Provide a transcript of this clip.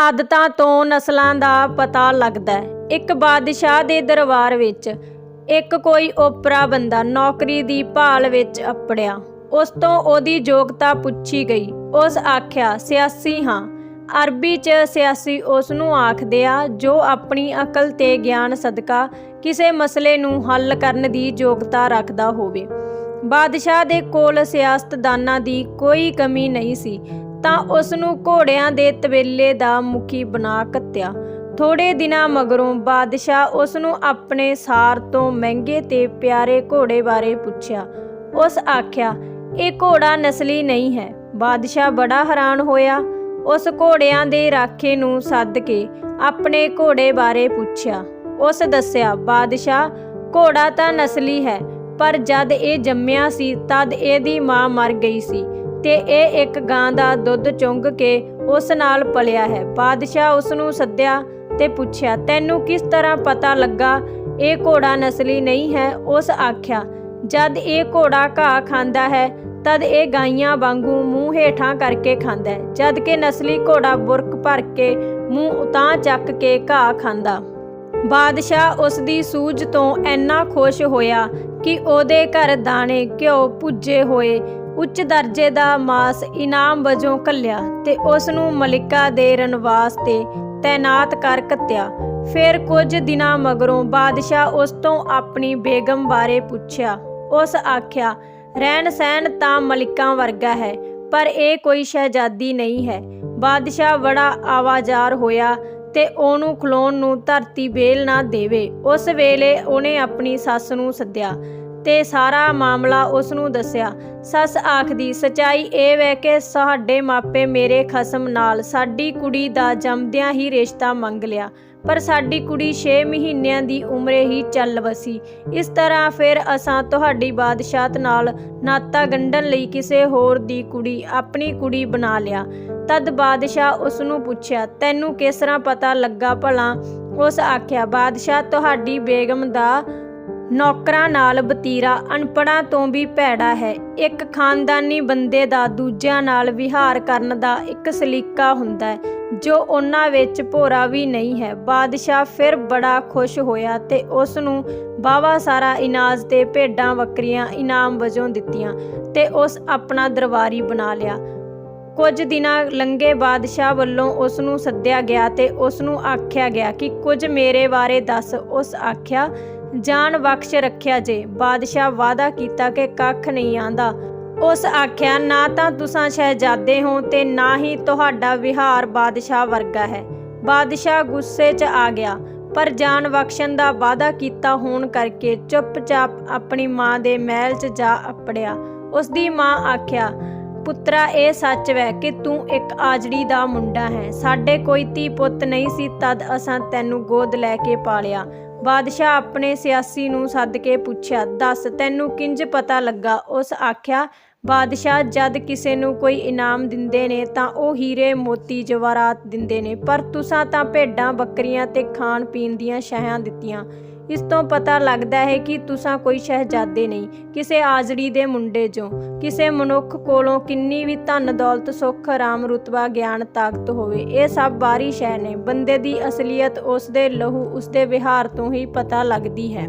ਆਦਤਾਂ ਤੋਂ ਨਸਲਾਂ ਦਾ ਪਤਾ ਲੱਗਦਾ ਹੈ। ਇੱਕ ਬਾਦਸ਼ਾਹ ਦੇ ਦਰਬਾਰ ਵਿੱਚ ਇੱਕ ਕੋਈ ਓਪਰਾ ਬੰਦਾ ਨੌਕਰੀ ਦੀ ਭਾਲ ਵਿੱਚ ਅਪੜਿਆ। ਉਸ ਤੋਂ ਉਹਦੀ ਯੋਗਤਾ ਪੁੱਛੀ ਗਈ। ਉਸ ਆਖਿਆ, ਸਿਆਸੀ ਹਾਂ। ਅਰਬੀ 'ਚ ਸਿਆਸੀ ਉਸ ਨੂੰ ਆਖਦੇ ਆ ਜੋ ਆਪਣੀ ਅਕਲ ਤੇ ਗਿਆਨ ਸਦਕਾ ਕਿਸੇ ਮਸਲੇ ਨੂੰ ਹੱਲ ਕਰਨ ਦੀ ਯੋਗਤਾ ਰੱਖਦਾ ਹੋਵੇ। ਬਾਦਸ਼ਾਹ ਦੇ ਕੋਲ ਸਿਆਸਤਦਾਨਾਂ ਦੀ ਕੋਈ ਕਮੀ ਨਹੀਂ ਸੀ। ਤਾਂ ਉਸ ਨੂੰ ਘੋੜਿਆਂ ਦੇ ਤਬੇਲੇ ਦਾ ਮੁਖੀ ਬਣਾ ਕੱਤਿਆ। ਥੋੜੇ ਦਿਨਾਂ ਮਗਰੋਂ ਬਾਦਸ਼ਾਹ ਉਸ ਨੂੰ ਆਪਣੇ ਸਾਰ ਤੋਂ ਮਹਿੰਗੇ ਤੇ ਪਿਆਰੇ ਘੋੜੇ ਬਾਰੇ ਪੁੱਛਿਆ। ਉਸ ਆਖਿਆ, ਇਹ ਘੋੜਾ ਨਸਲੀ ਨਹੀਂ ਹੈ। ਬਾਦਸ਼ਾਹ ਬੜਾ ਹੈਰਾਨ ਹੋਇਆ। ਉਸ ਘੋੜਿਆਂ ਦੇ ਰਾਖੇ ਨੂੰ ਸੱਦ ਕੇ ਆਪਣੇ ਘੋੜੇ ਬਾਰੇ ਪੁੱਛਿਆ। ਉਸ ਦੱਸਿਆ, ਬਾਦਸ਼ਾਹ, ਘੋੜਾ ਤਾਂ ਨਸਲੀ ਹੈ, ਪਰ ਜਦ ਇਹ ਜੰਮਿਆ ਸੀ, ਤਦ ਇਹਦੀ ਮਾਂ ਮਰ ਗਈ ਸੀ। ਤੇ ਇਹ ਇੱਕ ਗਾਂ ਦਾ ਦੁੱਧ ਚੁੰਗ ਕੇ ਉਸ ਨਾਲ ਪਲਿਆ ਹੈ। ਬਾਦਸ਼ਾਹ ਉਸ ਨੂੰ ਸੱਦਿਆ ਤੇ ਪੁੱਛਿਆ, ਤੈਨੂੰ ਕਿਸ ਤਰ੍ਹਾਂ ਪਤਾ ਲੱਗਾ? ਇਹ ਘੋੜਾ ਨਸਲੀ ਨਹੀਂ ਹੈ। ਉਸ ਆਖਿਆ, ਜਦ ਇਹ ਘੋੜਾ ਘਾਹ ਖਾਂਦਾ ਹੈ, ਤਦ ਇਹ ਗਾਈਆਂ ਵਾਂਗੂ ਮੂੰਹ ਹੇਠਾਂ ਕਰਕੇ ਖਾਂਦਾ ਹੈ। ਜਦ ਕਿ ਨਸਲੀ ਘੋੜਾ ਬੁਰਕ ਭਰ ਕੇ ਮੂੰਹ ਉਤਾਂ ਚੱਕ ਕੇ ਘਾਹ ਖਾਂਦਾ। ਬਾਦਸ਼ਾਹ ਉਸ ਦੀ ਸੂਝ ਤੋਂ ਇੰਨਾ ਖੁਸ਼ ਹੋਇਆ ਕਿ ਉਹਦੇ ਘਰ ਦਾਣੇ ਘਿਓ ਭੁੱਜੇ ਹੋਏ ਉੱਚ ਦਰਜੇ ਦਾ ਮਾਸ ਇਨਾਮ ਵਜੋਂ ਕੱਲਿਆ ਤੇ ਉਸ ਨੂੰ ਮਲਿਕਾ ਦੇ ਰਨਵਾਸ ਤੇ ਤੈਨਾਤ ਕਰ ਕੱਤਿਆ। ਫਿਰ ਕੁਝ ਦਿਨਾਂ ਮਗਰੋਂ ਬਾਦਸ਼ਾਹ ਉਸ ਤੋਂ ਆਪਣੀ ਬੇਗਮ ਬਾਰੇ ਪੁੱਛਿਆ। ਉਸ ਆਖਿਆ, ਰਹਿਣ ਸਹਿਣ ਤਾਂ ਮਲਿਕਾਂ ਵਰਗਾ ਹੈ, ਪਰ ਇਹ ਕੋਈ ਸ਼ਹਿਜ਼ਾਦੀ ਨਹੀਂ ਹੈ। ਬਾਦਸ਼ਾਹ ਬੜਾ ਆਵਾਜ਼ਾਰ ਹੋਇਆ ਤੇ ਉਹਨੂੰ ਖਲੋਣ ਨੂੰ ਧਰਤੀ ਵੇਲ ਨਾ ਦੇਵੇ। ਉਸ ਵੇਲੇ ਉਹਨੇ ਆਪਣੀ ਸੱਸ ਨੂੰ ਸੱਦਿਆ। ਤੇ ਸਾਰਾ ਮਾਮਲਾ ਉਸ ਨੂੰ ਦੱਸਿਆ। ਸੱਸ ਆਖਦੀ, ਸਚਾਈ ਇਹ ਵੈ ਕਿ ਸਾਡੇ ਮਾਪੇ ਮੇਰੇ ਖਸਮ ਨਾਲ ਸਾਡੀ ਕੁੜੀ ਦਾ ਜੰਮਦਿਆਂ ਹੀ ਰਿਸ਼ਤਾ ਮੰਗ ਲਿਆ, ਪਰ ਸਾਡੀ ਕੁੜੀ 6 ਮਹੀਨਿਆਂ ਦੀ ਉਮਰੇ ਹੀ ਚੱਲ ਵਸੀ। ਇਸ ਤਰ੍ਹਾਂ ਫਿਰ ਅਸਾਂ ਤੁਹਾਡੀ ਬਾਦਸ਼ਾਹਤ ਨਾਲ ਨਾਤਾ ਗੰਢਣ ਲਈ ਕਿਸੇ ਹੋਰ ਦੀ ਕੁੜੀ, ਆਪਣੀ ਕੁੜੀ ਬਣਾ ਲਿਆ। ਤਦ ਬਾਦਸ਼ਾਹ ਉਸ ਨੂੰ ਪੁੱਛਿਆ, ਤੈਨੂੰ ਕਿਸ ਤਰ੍ਹਾਂ ਪਤਾ ਲੱਗਾ ਭਲਾ? ਉਸ ਆਖਿਆ, ਬਾਦਸ਼ਾਹ, ਤੁਹਾਡੀ ਬੇਗਮ ਦਾ ਨੌਕਰਾਂ ਨਾਲ ਬਤੀਰਾ ਅਨਪੜਾਂ ਤੋਂ ਵੀ ਭੈੜਾ ਹੈ। ਇੱਕ ਖਾਨਦਾਨੀ ਬੰਦੇ ਦਾ ਦੂਜਿਆਂ ਨਾਲ ਵਿਹਾਰ ਕਰਨ ਦਾ ਇੱਕ ਸਲੀਕਾ ਹੁੰਦਾ ਹੈ, ਜੋ ਉਹਨਾਂ ਵਿੱਚ ਭੋਰਾ ਵੀ ਨਹੀਂ ਹੈ। ਬਾਦਸ਼ਾਹ ਫਿਰ ਬੜਾ ਖੁਸ਼ ਹੋਇਆ ਤੇ ਉਸ ਨੂੰ ਬਾਵਾ ਸਾਰਾ ਇਨਾਜ਼ ਤੇ ਭੇਡਾਂ ਬੱਕਰੀਆਂ ਇਨਾਮ ਵਜੋਂ ਦਿੱਤੀਆਂ ਤੇ ਉਸ ਆਪਣਾ ਦਰਬਾਰੀ ਬਣਾ ਲਿਆ। ਕੁਝ ਦਿਨਾਂ ਲੰਘੇ ਬਾਦਸ਼ਾਹ ਵੱਲੋਂ ਉਸ ਨੂੰ ਸੱਦਿਆ ਗਿਆ ਤੇ ਉਸ ਨੂੰ ਆਖਿਆ ਗਿਆ ਕਿ ਕੁਝ ਮੇਰੇ ਬਾਰੇ ਦੱਸ। ਉਸ ਆਖਿਆ ਜਾਨ ਬਖਸ਼ ਰੱਖਿਆ ਜੇ। ਬਾਦਸ਼ਾਹ ਵਾਦਾ ਕੀਤਾ ਕਿ ਕੱਖ ਨਹੀਂ ਆਂਦਾ। ਉਸ ਆਖਿਆ, ਨਾ ਤਾਂ ਤੁਸੀਂ ਸ਼ਹਿਜ਼ਾਦੇ ਹੋ ਤੇ ਨਾ ਹੀ ਤੁਹਾਡਾ ਵਿਹਾਰ ਬਾਦਸ਼ਾਹ ਵਰਗਾ ਹੈ। ਬਾਦਸ਼ਾਹ ਗੁੱਸੇ 'ਚ ਆ ਗਿਆ, ਪਰ ਜਾਨ ਬਖਸ਼ਣ ਦਾ ਵਾਦਾ ਕੀਤਾ ਹੋਣ ਕਰਕੇ ਚੁੱਪਚਾਪ ਆਪਣੀ ਮਾਂ ਦੇ ਮਹਿਲ 'ਚ ਜਾ ਅਪੜਿਆ। ਉਸ ਦੀ ਮਾਂ ਆਖਿਆ, ਪੁੱਤਰਾ, ਇਹ ਸੱਚ ਵੈ ਕਿ ਤੂੰ ਇੱਕ ਆਜੜੀ ਦਾ ਮੁੰਡਾ ਹੈ। ਸਾਡੇ ਕੋਈ ਧੀ ਪੁੱਤ ਨਹੀਂ ਸੀ ਤਦ ਅਸਾਂ ਤੈਨੂੰ ਗੋਦ ਲੈ ਕੇ ਪਾਲਿਆ। ਬਾਦਸ਼ਾਹ ਆਪਣੇ ਸਿਆਸੀ ਨੂੰ ਸੱਦ ਕੇ ਪੁੱਛਿਆ, ਦੱਸ, ਤੈਨੂੰ ਕਿੰਜ ਪਤਾ ਲੱਗਾ? ਉਸ ਆਖਿਆ, ਬਾਦਸ਼ਾਹ, ਜਦ ਕਿਸੇ ਨੂੰ ਕੋਈ ਇਨਾਮ ਦਿੰਦੇ ਨੇ, ਤਾਂ ਉਹ ਹੀਰੇ, ਮੋਤੀ ਜਵਾਰਾਤ ਦਿੰਦੇ ਨੇ, ਪਰ ਤੁਸਾਂ ਤਾਂ ਭੇਡਾਂ, ਬੱਕਰੀਆਂ ਤੇ ਖਾਣ ਪੀਣ ਦੀਆਂ ਸ਼ਹਿਆਂ ਦਿੱਤੀਆਂ। ਇਸ ਤੋਂ ਪਤਾ ਲੱਗਦਾ ਹੈ ਕਿ ਤੁਸਾਂ ਕੋਈ ਸ਼ਹਿਜ਼ਾਦੇ ਨਹੀਂ, ਕਿਸੇ ਆਜੜੀ ਦੇ ਮੁੰਡੇ ਜੋ, ਕਿਸੇ ਮਨੁੱਖ ਕੋਲੋਂ ਕਿੰਨੀ ਵੀ ਧਨ ਦੌਲਤ, ਸੁੱਖ ਆਰਾਮ ਰੁਤਬਾ, ਗਿਆਨ, ਤਾਕਤ ਹੋਵੇ, ਇਹ ਸਭ ਬਾਹਰੀ ਸ਼ੈ ਨੇ, ਬੰਦੇ ਦੀ ਅਸਲੀਅਤ ਉਸ ਦੇ ਲਹੂ, ਉਸ ਦੇ ਵਿਹਾਰ ਤੋਂ ਹੀ ਪਤਾ ਲੱਗਦੀ ਹੈ।